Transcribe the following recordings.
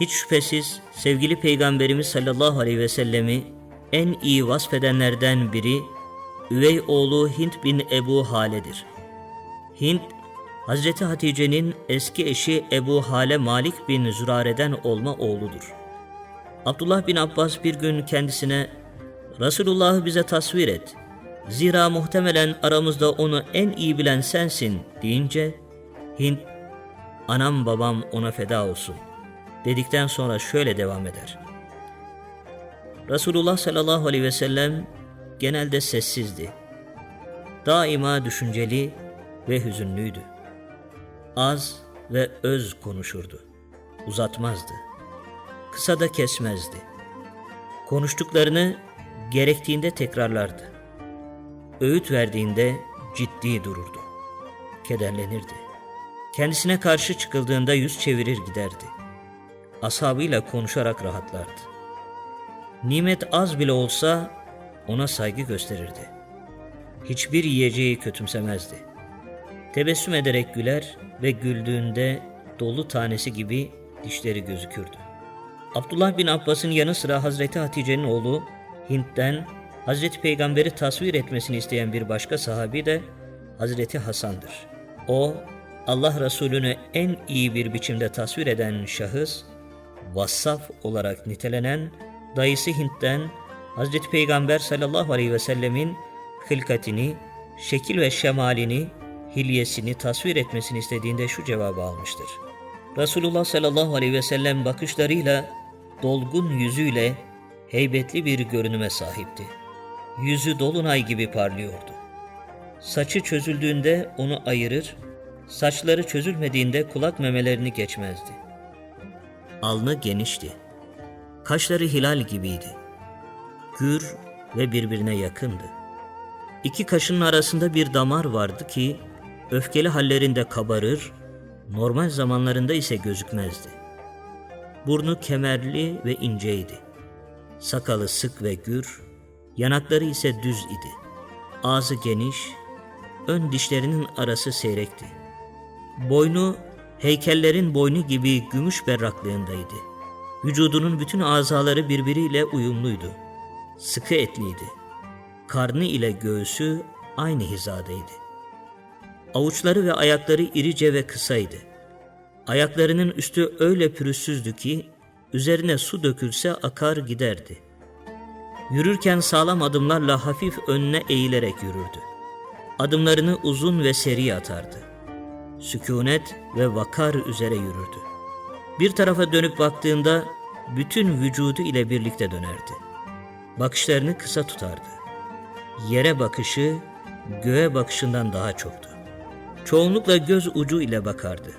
Hiç şüphesiz sevgili Peygamberimiz sallallahu aleyhi ve sellemi en iyi vasfedenlerden biri üvey oğlu Hint bin Ebu Hale'dir. Hint, Hazreti Hatice'nin eski eşi Ebu Hale Malik bin Zürare'den olma oğludur. Abdullah bin Abbas bir gün kendisine Resulullah'ı bize tasvir et. Zira muhtemelen aramızda onu en iyi bilen sensin deyince Hint anam babam ona feda olsun dedikten sonra şöyle devam eder. Resulullah sallallahu aleyhi ve sellem genelde sessizdi. Daima düşünceli ve hüzünlüydü. Az ve öz konuşurdu. Uzatmazdı. Kısa da kesmezdi. Konuştuklarını gerektiğinde tekrarlardı. Öğüt verdiğinde ciddi dururdu. Kederlenirdi. Kendisine karşı çıkıldığında yüz çevirir giderdi. Ashabıyla konuşarak rahatlardı. Nimet az bile olsa ona saygı gösterirdi. Hiçbir yiyeceği kötümsemezdi. Tebessüm ederek güler ve güldüğünde dolu tanesi gibi dişleri gözükürdü. Abdullah bin Abbas'ın yanı sıra Hazreti Hatice'nin oğlu Hint'ten Hazreti Peygamber'i tasvir etmesini isteyen bir başka sahabi de Hazreti Hasan'dır. O, Allah Resulü'nü en iyi bir biçimde tasvir eden şahıs, vassaf olarak nitelenen dayısı Hint'ten Hazreti Peygamber sallallahu aleyhi ve sellemin hılkatini, şekil ve şemalini, hilyesini tasvir etmesini istediğinde şu cevabı almıştır. Resulullah sallallahu aleyhi ve sellem bakışlarıyla, dolgun yüzüyle heybetli bir görünüme sahipti. Yüzü dolunay gibi parlıyordu. Saçı çözüldüğünde onu ayırır, saçları çözülmediğinde kulak memelerini geçmezdi. Alnı genişti. Kaşları hilal gibiydi. Gür ve birbirine yakındı. İki kaşının arasında bir damar vardı ki öfkeli hallerinde kabarır, normal zamanlarında ise gözükmezdi. Burnu kemerli ve inceydi. Sakalı sık ve gür, yanakları ise düz idi. Ağzı geniş, ön dişlerinin arası seyrekti. Boynu heykellerin boynu gibi gümüş berraklığındaydı. Vücudunun bütün azaları birbiriyle uyumluydu. Sıkı etliydi. Karnı ile göğsü aynı hizadaydı. Avuçları ve ayakları irice ve kısaydı. Ayaklarının üstü öyle pürüzsüzdü ki üzerine su dökülse akar giderdi. Yürürken sağlam adımlarla hafif önüne eğilerek yürürdü. Adımlarını uzun ve seri atardı. Sükunet ve vakar üzere yürürdü. Bir tarafa dönüp baktığında bütün vücudu ile birlikte dönerdi. Bakışlarını kısa tutardı. Yere bakışı göğe bakışından daha çoktu. Çoğunlukla göz ucu ile bakardı.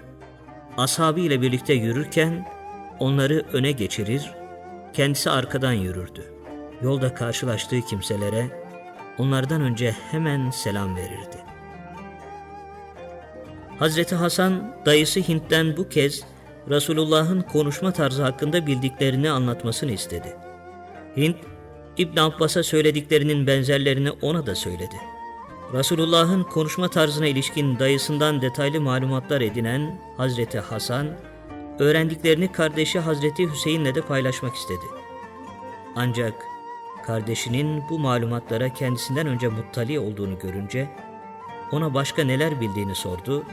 Ashabı ile birlikte yürürken onları öne geçirir, kendisi arkadan yürürdü. Yolda karşılaştığı kimselere onlardan önce hemen selam verirdi. Hazreti Hasan dayısı Hint'ten bu kez Resulullah'ın konuşma tarzı hakkında bildiklerini anlatmasını istedi. Hint, İbn Abbas'a söylediklerinin benzerlerini ona da söyledi. Resulullah'ın konuşma tarzına ilişkin dayısından detaylı malumatlar edinen Hazreti Hasan, öğrendiklerini kardeşi Hazreti Hüseyin'le de paylaşmak istedi. Ancak kardeşinin bu malumatlara kendisinden önce muttali olduğunu görünce, ona başka neler bildiğini sordu.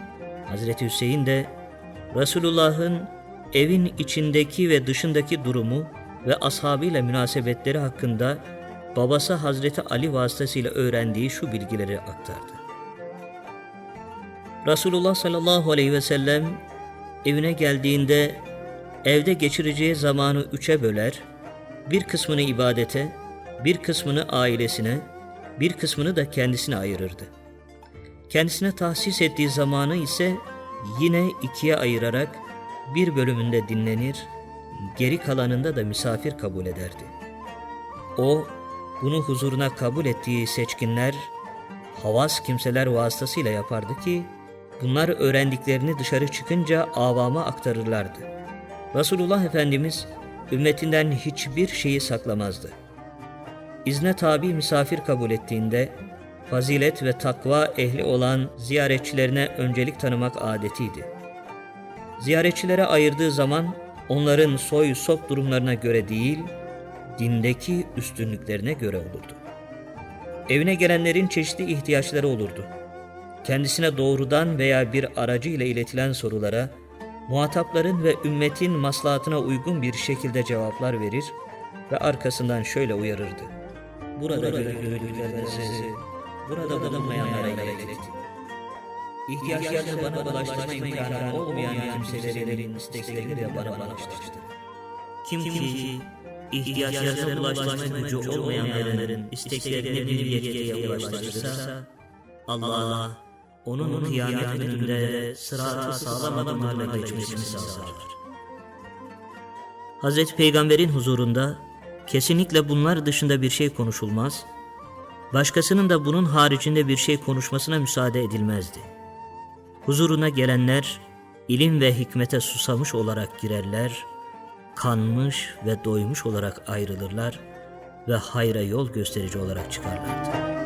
Hazreti Hüseyin de Resulullah'ın evin içindeki ve dışındaki durumu ve ashabıyla münasebetleri hakkında babası Hazreti Ali vasıtasıyla öğrendiği şu bilgileri aktardı. Resulullah sallallahu aleyhi ve sellem evine geldiğinde evde geçireceği zamanı üçe böler, bir kısmını ibadete, bir kısmını ailesine, bir kısmını da kendisine ayırırdı. Kendisine tahsis ettiği zamanı ise yine ikiye ayırarak bir bölümünde dinlenir, geri kalanında da misafir kabul ederdi. O, bunu huzuruna kabul ettiği seçkinler, havas kimseler vasıtasıyla yapardı ki, bunlar öğrendiklerini dışarı çıkınca avama aktarırlardı. Resulullah Efendimiz, ümmetinden hiçbir şeyi saklamazdı. İzne tabi misafir kabul ettiğinde, fazilet ve takva ehli olan ziyaretçilerine öncelik tanımak adetiydi. Ziyaretçilere ayırdığı zaman onların soy sop durumlarına göre değil, dindeki üstünlüklerine göre olurdu. Evine gelenlerin çeşitli ihtiyaçları olurdu. Kendisine doğrudan veya bir aracı ile iletilen sorulara muhatapların ve ümmetin maslahatına uygun bir şekilde cevaplar verir ve arkasından şöyle uyarırdı. Burada gördüklerinizi burada bulunmayanlara iletin. İhtiyaçlarını bana ulaştırma imkanı olmayan kimselerin isteklerini de bana ulaştırdı. Kim ki ihtiyaçlarına ulaştırma gücü olmayanların isteklerini bir yetkiye ulaştırırsa Allah onun kıyamet gününde sıratı sağlam adımlarla geçmesini sağlar. Hazreti Peygamber'in huzurunda kesinlikle bunlar dışında bir şey konuşulmaz, başkasının da bunun haricinde bir şey konuşmasına müsaade edilmezdi. Huzuruna gelenler ilim ve hikmete susamış olarak girerler, kanmış ve doymuş olarak ayrılırlar ve hayra yol gösterici olarak çıkarlardı.